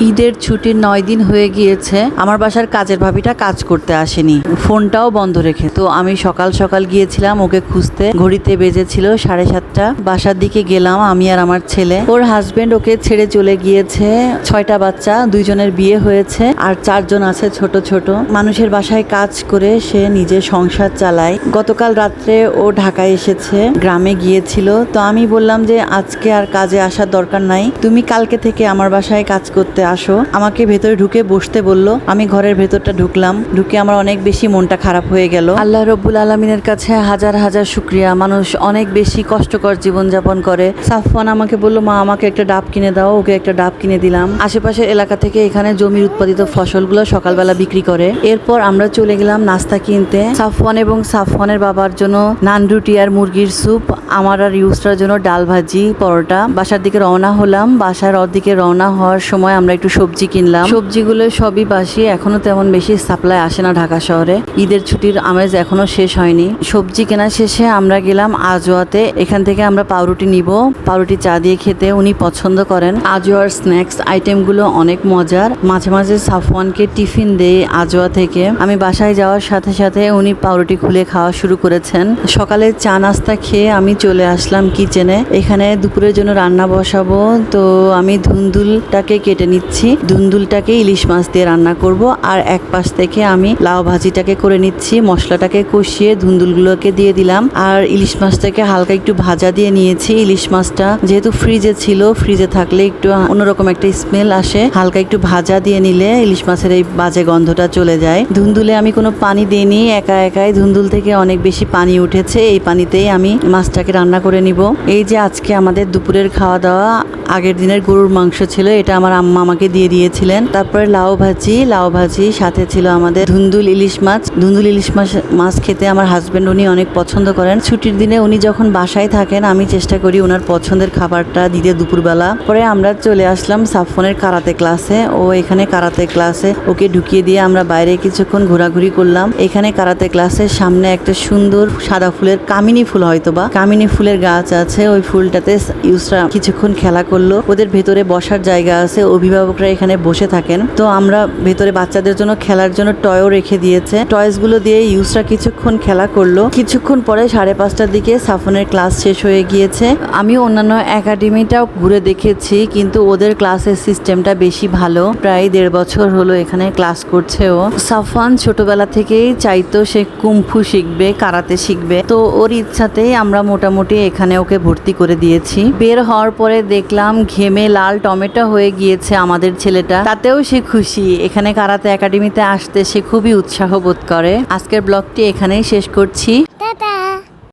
ঈদের ছুটির নয় দিন হয়ে গিয়েছে, আমার বাসার কাজের ভাবিটা কাজ করতে আসেনি। ফোনটাও বন্ধ রেখে তো আমি সকাল সকাল গিয়েছিলাম ওকে খুঁজতে। ঘড়িতে বেজেছিল সাড়ে সাতটা। বাসার দিকে গেলাম আমি আর আমার ছেলে। ওর হাজবেন্ড ওকে ছেড়ে চলে গিয়েছে। ছয়টা বাচ্চা, দুইজনের বিয়ে হয়েছে আর চারজন আছে ছোট ছোট। মানুষের বাসায় কাজ করে সে নিজের সংসার চালায়। গতকাল রাত্রে ও ঢাকায় এসেছে, গ্রামে গিয়েছিল। তো আমি বললাম যে, আজকে আর কাজে আসার দরকার নাই। তুমি কালকে থেকে আমার বাসায় কাজ করতে আসো। আমাকে ভেতরে ঢুকে বসতে বলল, আমি ঘরের ভেতরটা ঢুকলাম। ঢুকে আমার অনেক বেশি মনটা খারাপ হয়ে গেল। আল্লাহ রব্বুল আলমিনের কাছে হাজার হাজার শুক্রিয়া। মানুষ অনেক বেশি কষ্টকর জীবনযাপন করে। সাফওয়ান আমাকে বলল, মা, আমাকে একটা ডাব কিনে দাও, ওকে একটা ডাব কিনে দিলাম। আশেপাশের এলাকা থেকে এখানে জমির উৎপাদিত ফসলগুলো সকালবেলা বিক্রি করে। এরপর আমরা চলে গেলাম নাস্তা কিনতে। সাফওয়ান এবং সাফওয়ানের বাবার জন্য নান রুটি আর মুরগির স্যুপ, আমার আর ইউসটার জন্য ডাল ভাজি, পরোটা। বাসার দিকে রওনা হলাম। বাসার দিকে রওনা হওয়ার সময় আমরা একটু সবজি কিনলাম। সবজিগুলো সবই বাসি, এখনও তেমন বেশি সাপ্লাই আসে না ঢাকা শহরে। ঈদের ছুটির আমেজ এখনও শেষ হয়নি। সবজি কেনা শেষে আমরা গেলাম আজোয়াতে এখান থেকে আমরা পাউরুটি নিব। পাউরুটি চা দিয়ে খেতে উনি পছন্দ করেন। আজোয়ার স্ন্যাক্স আইটেমগুলো অনেক মজার। মাঝে মাঝে সাফওয়ানকে টিফিন দেই আজোয়া থেকে। আমি বাসায় যাওয়ার সাথে সাথে উনি পাউরুটি খুলে খাওয়া শুরু করেছেন। সকালে চা নাস্তা খেয়ে আমি চলে আসলাম কিচেনে এখানে দুপুরের জন্য রান্না বসাবো। তো আমি ধুন্দুলটাকে কেটে নিচ্ছি। ধুন্দুলটাকে ইলিশ মাছ দিয়ে রান্না করব আর এক পাশ থেকে আমি লাউ ভাজিটাকে করে নিচ্ছি। মশলাটাকে কষিয়ে ধুন্দুলগুলোকে দিয়ে দিলাম আর ইলিশ মাছটাকে হালকা একটু ভাজা দিয়ে নিয়েছি। ইলিশ মাছটা যেহেতু ফ্রিজে ছিল, ফ্রিজে থাকলে একটু অন্যরকম একটা স্মেল আসে। হালকা একটু ভাজা দিয়ে নিলে ইলিশ মাছের এই বাজে গন্ধটা চলে যায়। ধুন্দুলে আমি কোনো পানি দিইনি, একা একাই ধুন্দুল থেকে অনেক বেশি পানি উঠেছে। এই পানিতেই আমি মাছটাকে রান্না করে নিব। এই যে আজকে আমাদের দুপুরের খাওয়া দাওয়া, আগের দিনের গরুর মাংস ছিল, এটা আমার আম্মা দিয়ে দিয়েছিলেন। তারপরে লাউ ভাজি লাউ ভাজি, সাথে ছিল আমাদের ধুন্দুল ইলিশ মাছ। ধুন্দুল ইলিশ মাছ মাছ খেতে আমার হাজব্যান্ড উনি অনেক পছন্দ করেন। ছুটির দিনে উনি যখন বাসায় থাকেন, আমি চেষ্টা করি ওনার পছন্দের খাবারটা দিতে দুপুরবেলা। পরে আমরা চলে আসলাম সাফনের কারাতে ক্লাসে ও এখানে কারাতে ক্লাসে ওকে ঢুকিয়ে দিয়ে আমরা বাইরে কিছুক্ষণ ঘোরাঘুরি করলাম। এখানে কারাতে ক্লাসের সামনে একটা সুন্দর সাদা ফুলের কামিনী ফুল হয়তো বা কামিনী ফুলের গাছ আছে। ওই ফুলটাতে ইউসরা কিছুক্ষণ খেলা করল। ওদের ভেতরে বসার জায়গা আছে। অভিভাবকরা এখানে বসে থাকেন। তো আমরা ভেতরে বাচ্চাদের জন্য খেলার জন্য টয়ও রেখে দিয়েছে। টয়েসগুলো দিয়ে ইউসরা কিছুক্ষণ খেলা করল। কিছুক্ষণ পরে সাড়ে পাঁচটার দিকে সাফনের ক্লাস শেষ হয়ে গিয়েছে। আমি অন্যান্য একাডেমিটাও ঘুরে দেখেছি, কিন্তু ওদের ক্লাসের সিস্টেমটা বেশি ভালো। প্রায় দেড় বছর হলো এখানে ক্লাস করছে ও। সাফান ছোটবেলা থেকেই চাইতো সে কুম্ফু শিখবে, কারাতে শিখবে। তো ওর ইচ্ছাতেই আমরা মোটামুটি এখানে ওকে ভর্তি করে দিয়েছি। বের হওয়ার পরে দেখলাম ঘেমে লাল টমেটো হয়ে গিয়েছে আমাদের ছেলেটা। তাতেও সে খুশি। এখানে কারাতে একাডেমিতে আসতে সে খুবই উৎসাহ বোধ করে। আজকের ব্লগটি এখানেই শেষ করছি।